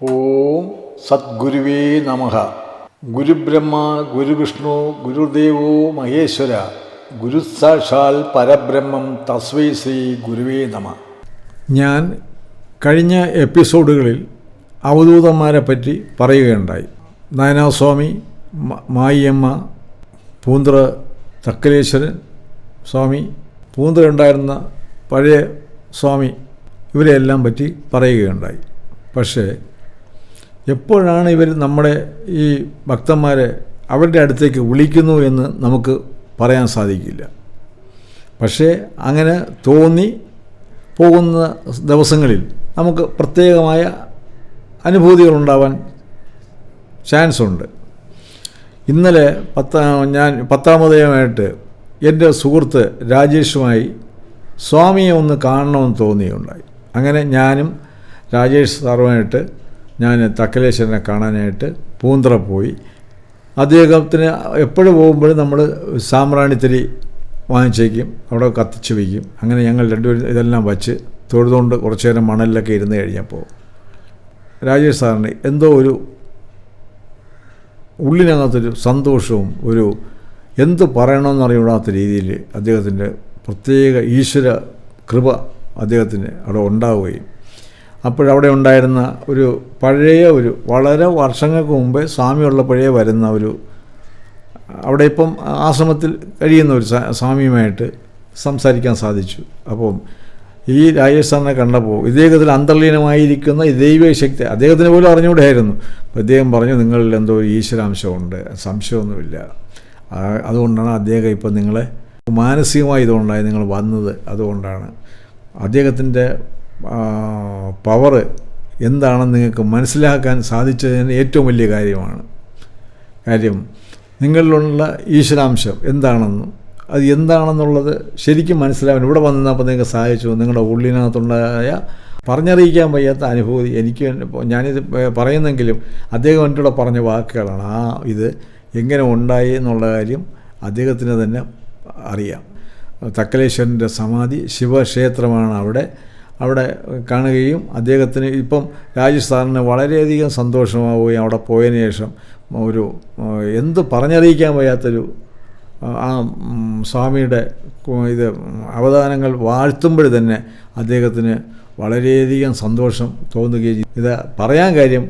ഓം സദ്ഗുരുവേ നമഃ ഗുരുബ്രഹ്മ ഗുരുവിഷ്ണു ഗുരുദേവോ മഹേശ്വര ഗുരുസാക്ഷാൽ പരബ്രഹ്മം തസ്വൈ ശ്രീ ഗുരുവേ നമ. ഞാൻ കഴിഞ്ഞ എപ്പിസോഡുകളിൽ അവധൂതന്മാരെ പറ്റി പറയുകയുണ്ടായി. നായനാസ്വാമി മായിയമ്മ പൂന്തറ തക്കലേശ്വരൻ സ്വാമി പൂന്തറ ഉണ്ടായിരുന്ന പഴയ സ്വാമി ഇവരെയെല്ലാം പറ്റി പറയുകയുണ്ടായി. പക്ഷേ എപ്പോഴാണ് ഇവർ നമ്മുടെ ഈ ഭക്തന്മാരെ അവരുടെ അടുത്തേക്ക് വിളിക്കുന്നു എന്ന് നമുക്ക് പറയാൻ സാധിക്കില്ല. പക്ഷേ അങ്ങനെ തോന്നി പോകുന്ന ദിവസങ്ങളിൽ നമുക്ക് പ്രത്യേകമായ അനുഭൂതികളുണ്ടാവാൻ ചാൻസ് ഉണ്ട്. ഇന്നലെ പത്താ ഞാൻ പത്താമതയുമായിട്ട് എന്റെ സുഹൃത്ത് രാജേഷുമായി സ്വാമിയെ ഒന്ന് കാണണമെന്ന് തോന്നിയുണ്ടായി. അങ്ങനെ ഞാനും രാജേഷ് സാറുമായിട്ട് ഞാൻ തക്കലേശ്വരനെ കാണാനായിട്ട് പൂന്തറ പോയി. അദ്ദേഹത്തിന് എപ്പോഴും പോകുമ്പോഴും നമ്മൾ സാമ്പ്രാണിത്തിരി വാങ്ങിച്ചേക്കും അവിടെ കത്തിച്ച് വയ്ക്കും. അങ്ങനെ ഞങ്ങൾ രണ്ടുപേരും ഇതെല്ലാം വച്ച് തൊഴുതുകൊണ്ട് കുറച്ച് നേരം മണലിലൊക്കെ ഇരുന്ന് കഴിഞ്ഞപ്പോൾ രാജേഷ് സാറിന് എന്തോ ഒരു ഉള്ളിനകത്തൊരു സന്തോഷവും ഒരു എന്ത് പറയണമെന്ന് അറിയാത്ത രീതിയിൽ അദ്ദേഹത്തിന്റെ പ്രത്യേക ഈശ്വര കൃപ അദ്ദേഹത്തിന് അവിടെ ഉണ്ടാവുകയും അപ്പോഴവിടെ ഉണ്ടായിരുന്ന ഒരു പഴയ ഒരു വളരെ വർഷങ്ങൾക്ക് മുമ്പേ സ്വാമിയുള്ളപ്പോഴേ വരുന്ന ഒരു അവിടെ ഇപ്പം ആശ്രമത്തിൽ കഴിയുന്ന ഒരു സ്വാ- സ്വാമിയുമായിട്ട് സംസാരിക്കാൻ സാധിച്ചു. അപ്പം ഈ രാജേഷ് കണ്ടപ്പോൾ ഇദ്ദേഹത്തിൽ അന്തർലീനമായിരിക്കുന്ന ദൈവിക ശക്തി അദ്ദേഹത്തിന് പോലും അറിഞ്ഞുകൂടെയായിരുന്നു അപ്പോൾ അദ്ദേഹം പറഞ്ഞു നിങ്ങളിൽ എന്തോ ഈശ്വരാംശമുണ്ട്. സംശയമൊന്നുമില്ല. അതുകൊണ്ടാണ് അദ്ദേഹം ഇപ്പം നിങ്ങളെ മാനസികമായി ഇതുകൊണ്ടായി നിങ്ങൾ വന്നത്. അതുകൊണ്ടാണ്. അദ്ദേഹത്തിന്റെ പവറ് എന്താണെന്ന് നിങ്ങൾക്ക് മനസ്സിലാക്കാൻ സാധിച്ചതിന് ഏറ്റവും വലിയ കാര്യമാണ്. കാര്യം നിങ്ങളിലുള്ള ഈശ്വരാംശം എന്താണെന്നും അത് എന്താണെന്നുള്ളത് ശരിക്കും മനസ്സിലാവാൻ ഇവിടെ വന്നപ്പോൾ നിങ്ങൾക്ക് സഹായിച്ചു. നിങ്ങളുടെ ഉള്ളിനകത്തുണ്ടായ പറഞ്ഞറിയിക്കാൻ വയ്യാത്ത അനുഭൂതി എനിക്ക് ഞാനിത് പറയുന്നെങ്കിലും അദ്ദേഹം കൂടെ പറഞ്ഞ വാക്കുകളാണ്. ആ ഇത് എങ്ങനെ ഉണ്ടായി എന്നുള്ള കാര്യം അദ്ദേഹത്തിന് തന്നെ അറിയാം. തക്കലേശ്വരന്റെ സമാധി ശിവക്ഷേത്രമാണ് അവിടെ. അവിടെ കാണുകയും അദ്ദേഹത്തിന് ഇപ്പം രാജേഷ് സാറിന് വളരെയധികം സന്തോഷമാവുകയും അവിടെ പോയതിന് ശേഷം ഒരു എന്ത് പറഞ്ഞറിയിക്കാൻ വയ്യാത്തൊരു ആ സ്വാമിയുടെ ഇത് അവതാരങ്ങൾ വാഴ്ത്തുമ്പോൾ തന്നെ അദ്ദേഹത്തിന് വളരെയധികം സന്തോഷം തോന്നുകയും ഇത് പറയാൻ കാര്യം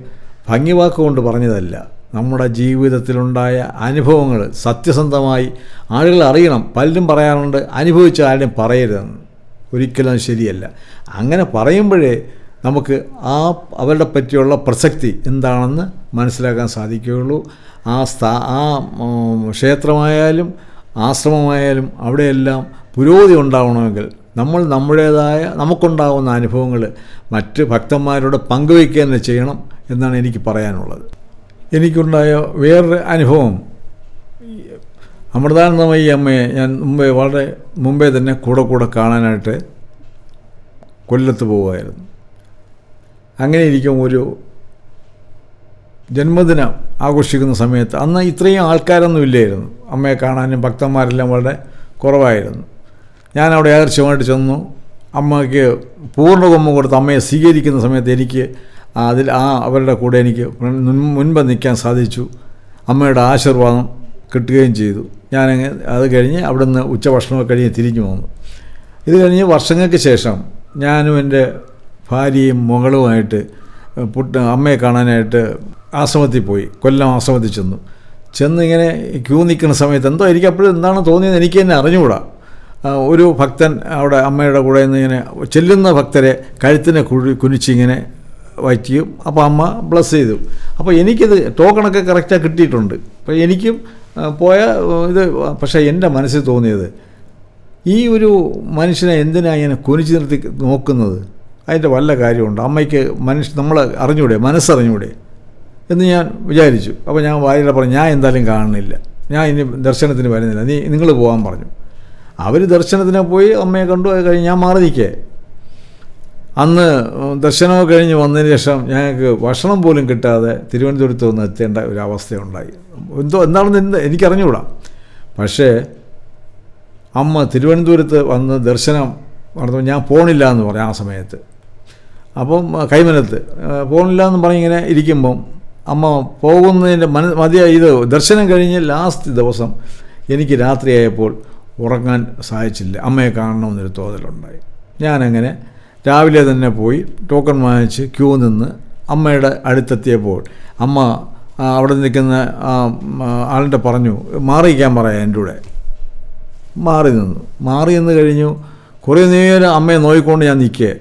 ഭംഗിവാക്കുകൊണ്ട് പറഞ്ഞതല്ല. നമ്മുടെ ജീവിതത്തിലുണ്ടായ അനുഭവങ്ങൾ സത്യസന്ധമായി ആളുകൾ അറിയണം. പലരും പറയാറുണ്ട് അനുഭവിച്ച ആരുടെയും പറയരുതെന്ന്. ഒരിക്കലും ശരിയല്ല. അങ്ങനെ പറയുമ്പോഴേ നമുക്ക് ആ അവരുടെ പറ്റിയുള്ള പ്രസക്തി എന്താണെന്ന് മനസ്സിലാക്കാൻ സാധിക്കുകയുള്ളൂ. ആ സ്ഥാ ആ ക്ഷേത്രമായാലും ആശ്രമമായാലും അവിടെയെല്ലാം പുരോഗതി ഉണ്ടാവണമെങ്കിൽ നമ്മൾ നമ്മുടേതായ നമുക്കുണ്ടാകുന്ന അനുഭവങ്ങൾ മറ്റ് ഭക്തന്മാരോട് പങ്കുവയ്ക്കുക തന്നെ ചെയ്യണം എന്നാണ് എനിക്ക് പറയാനുള്ളത്. എനിക്കുണ്ടായ വേറൊരു അനുഭവം അമൃതാനന്ദമയി അമ്മയെ ഞാൻ മുമ്പേ വളരെ മുമ്പേ തന്നെ കൂടെ കൂടെ കാണാനായിട്ട് കൊല്ലത്ത് പോവുമായിരുന്നു അങ്ങനെ ഇരിക്കും ഒരു ജന്മദിനം ആഘോഷിക്കുന്ന സമയത്ത് അന്ന് ഇത്രയും ആൾക്കാരൊന്നും ഇല്ലായിരുന്നു. അമ്മയെ കാണാനും ഭക്തന്മാരെല്ലാം വളരെ കുറവായിരുന്നു. ഞാൻ അവിടെ ആദർശമായിട്ട് ചെന്നു. അമ്മയ്ക്ക് പൂർണ കൊമ്പം കൊടുത്ത് അമ്മയെ സ്വീകരിക്കുന്ന സമയത്ത് എനിക്ക് അതിൽ ആ അവരുടെ കൂടെ എനിക്ക് മുൻപ് നിൽക്കാൻ സാധിച്ചു. അമ്മയുടെ ആശീർവാദം കിട്ടുകയും ചെയ്തു. ഞാനങ്ങ് അത് കഴിഞ്ഞ് അവിടുന്ന് ഉച്ചഭക്ഷണമൊക്കെ കഴിഞ്ഞ് തിരിഞ്ഞു പോന്നു. ഇത് കഴിഞ്ഞ് വർഷങ്ങൾക്ക് ശേഷം ഞാനും എന്റെ ഭാര്യയും മകളുമായിട്ട് പുട്ട് അമ്മയെ കാണാനായിട്ട് ആശ്രമത്തിൽ പോയി കൊല്ലം ആശ്രമത്തിൽ ചെന്നു. ചെന്ന് ഇങ്ങനെ ക്യൂ നിൽക്കുന്ന സമയത്ത് എന്തോ എനിക്ക് അപ്പോഴും എന്താണ് തോന്നിയത് എനിക്ക് തന്നെ അറിഞ്ഞുകൂടാ. ഒരു ഭക്തൻ അവിടെ അമ്മയുടെ കൂടെ നിന്ന് ഇങ്ങനെ ചെല്ലുന്ന ഭക്തരെ കഴുത്തിനെ കുഴി കുനിച്ചിങ്ങനെ വയ്ക്കും അപ്പോൾ അമ്മ ബ്ലസ് ചെയ്തു. അപ്പോൾ എനിക്കിത് ടോക്കണൊക്കെ കറക്റ്റായി കിട്ടിയിട്ടുണ്ട്. അപ്പോൾ എനിക്കും പോയ ഇത് പക്ഷേ എന്റെ മനസ്സിൽ തോന്നിയത് ഈ ഒരു മനുഷ്യനെ എന്തിനാണ് ഇങ്ങനെ കുനിച്ചു നിർത്തി നോക്കുന്നത്? അതിന്റെ വല്ല കാര്യമുണ്ട്? അമ്മയ്ക്ക് മനുഷ്യ നമ്മൾ അറിഞ്ഞൂടെ മനസ്സറിഞ്ഞൂടെ എന്ന് ഞാൻ വിചാരിച്ചു. അപ്പോൾ ഞാൻ വായില പറഞ്ഞു ഞാൻ എന്തായാലും കാണുന്നില്ല. ഞാൻ ഇനി ദർശനത്തിന് വരുന്നില്ല. നീ നിങ്ങൾ പോകാൻ പറഞ്ഞു. അവർ ദർശനത്തിന് പോയി അമ്മയെ കണ്ടു. അത് കഴിഞ്ഞ് ഞാൻ മാറി നിൽക്കേ അന്ന് ദർശനമൊക്കെ കഴിഞ്ഞ് വന്നതിന് ശേഷം ഞങ്ങൾക്ക് ഭക്ഷണം പോലും കിട്ടാതെ തിരുവനന്തപുരത്ത് വന്ന് എത്തേണ്ട ഒരു അവസ്ഥയുണ്ടായി. എന്തോ എന്താണെന്ന് എന്ത് എനിക്കറിഞ്ഞുകൂടാ. പക്ഷേ അമ്മ തിരുവനന്തപുരത്ത് വന്ന് ദർശനം നടത്തുമ്പോൾ ഞാൻ പോണില്ല എന്ന് പറയും ആ സമയത്ത്. അപ്പം കൈമനത്ത്. പോണില്ല എന്ന് പറഞ്ഞിങ്ങനെ ഇരിക്കുമ്പം അമ്മ പോകുന്നതിന്റെ മന മതിയായ ഇത് ദർശനം കഴിഞ്ഞ് ലാസ്റ്റ് ദിവസം എനിക്ക് രാത്രിയായപ്പോൾ ഉറങ്ങാൻ സാധിച്ചില്ല. അമ്മയെ കാണണമെന്നൊരു തോന്നലുണ്ടായി. ഞാനങ്ങനെ രാവിലെ തന്നെ പോയി ടോക്കൺ വാങ്ങിച്ച് ക്യൂ നിന്ന് അമ്മയുടെ അടുത്തെത്തിയപ്പോൾ അമ്മ അവിടെ നിൽക്കുന്ന ആളിന്റെ പറഞ്ഞു മാറിയിക്കാൻ പറയാം എന്റെ കൂടെ. മാറി നിന്നു. മാറി നിന്ന് കഴിഞ്ഞു. കുറേ നേരം അമ്മയെ നോക്കിക്കൊണ്ട് ഞാൻ നിൽക്കേ.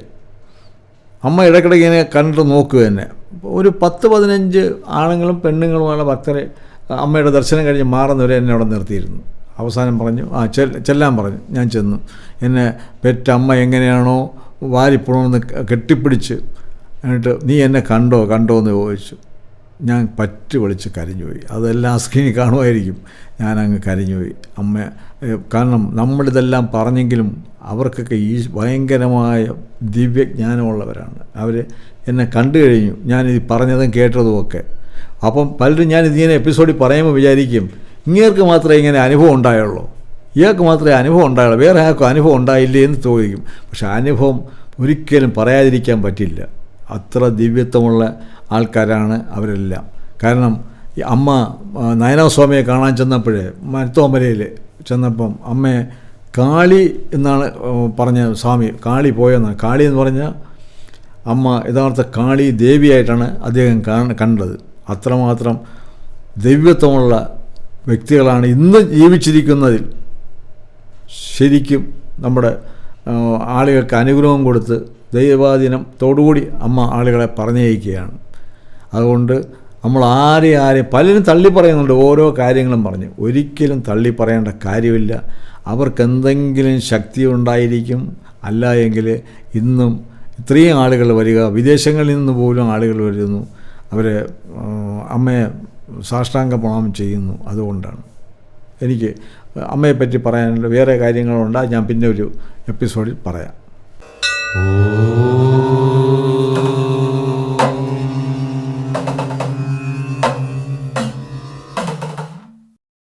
അമ്മ ഇടയ്ക്കിടയ്ക്ക് ഇങ്ങനെ കണ്ടിട്ട് നോക്കുക തന്നെ ഒരു പത്ത് പതിനഞ്ച് ആണുങ്ങളും പെണ്ണുങ്ങളുമായ ഭക്തരെ അമ്മയുടെ ദർശനം കഴിഞ്ഞ് മാറുന്നവരെ എന്നെ അവിടെ നിർത്തിയിരുന്നു. അവസാനം പറഞ്ഞു ആ ചെല്ലാൻ പറഞ്ഞു. ഞാൻ ചെന്നു. എന്നെ പെറ്റ അമ്മ എങ്ങനെയാണോ വാരിപ്പുണമെന്ന് കെട്ടിപ്പിടിച്ച് എന്നിട്ട് നീ എന്നെ കണ്ടോ കണ്ടോ? എന്ന് ചോദിച്ചു. ഞാൻ പറ്റി വിളിച്ച് കരഞ്ഞുപോയി. അതെല്ലാം സ്ക്രീനിൽ കാണുമായിരിക്കും. ഞാൻ അങ്ങ് കരഞ്ഞുപോയി. അമ്മ കാരണം നമ്മളിതെല്ലാം പറഞ്ഞെങ്കിലും അവർക്കൊക്കെ ഈ ഭയങ്കരമായ ദിവ്യജ്ഞാനമുള്ളവരാണ്. അവർ എന്നെ കണ്ടു കഴിഞ്ഞു. ഞാനിത് പറഞ്ഞതും കേട്ടതും ഒക്കെ അപ്പം പലരും ഞാൻ ഇതിങ്ങനെ എപ്പിസോഡിൽ പറയുമ്പോൾ വിചാരിക്കും ഇങ്ങേർക്ക് മാത്രമേ ഇങ്ങനെ അനുഭവം ഉണ്ടായുള്ളൂ. ഇയാൾക്ക് മാത്രമേ അനുഭവം ഉണ്ടായുള്ളൂ. വേറെ ആർക്കും അനുഭവം ഉണ്ടായില്ലേ എന്ന് ചോദിക്കും. പക്ഷെ അനുഭവം ഒരിക്കലും പറയാതിരിക്കാൻ പറ്റില്ല. അത്ര ദിവ്യത്വമുള്ള ആൾക്കാരാണ് അവരെല്ലാം. കാരണം ഈ അമ്മ നയനാസ്വാമിയെ കാണാൻ ചെന്നപ്പോൾ മരുത്തോമലയിൽ ചെന്നപ്പം അമ്മയെ കാളി എന്നാണ് പറഞ്ഞ സ്വാമി കാളി പോയെന്നാണ്. കാളി എന്ന് പറഞ്ഞാൽ അമ്മ യഥാർത്ഥ കാളി ദേവിയായിട്ടാണ് അദ്ദേഹം കണ്ടത്. അത്രമാത്രം ദിവ്യത്വമുള്ള വ്യക്തികളാണ് ഇന്ന് ജീവിച്ചിരിക്കുന്നതിൽ. ശരിക്കും നമ്മുടെ ആളുകൾക്ക് അനുഗ്രഹം കൊടുത്ത് ദൈവാധീനത്തോടുകൂടി അമ്മ ആളുകളെ പറഞ്ഞയക്കുകയാണ്. അതുകൊണ്ട് നമ്മൾ ആരെ ആരെ പലരും തള്ളി പറയുന്നുണ്ട്. ഓരോ കാര്യങ്ങളും പറഞ്ഞ്. ഒരിക്കലും തള്ളി പറയേണ്ട കാര്യമില്ല. അവർക്ക് എന്തെങ്കിലും ശക്തി ഉണ്ടായിരിക്കും. അല്ല എങ്കിൽ ഇന്നും ഇത്രയും ആളുകൾ വരിക. വിദേശങ്ങളിൽ നിന്ന് പോലും ആളുകൾ വരുന്നു. അവരെ അമ്മയെ സാഷ്ടാംഗ പ്രണാമം ചെയ്യുന്നു. അതുകൊണ്ടാണ്. എനിക്ക് അമ്മയെപ്പറ്റി പറയാനുള്ള വേറെ കാര്യങ്ങളുണ്ട്. ഞാൻ പിന്നെ ഒരു എപ്പിസോഡിൽ പറയാം. ഓം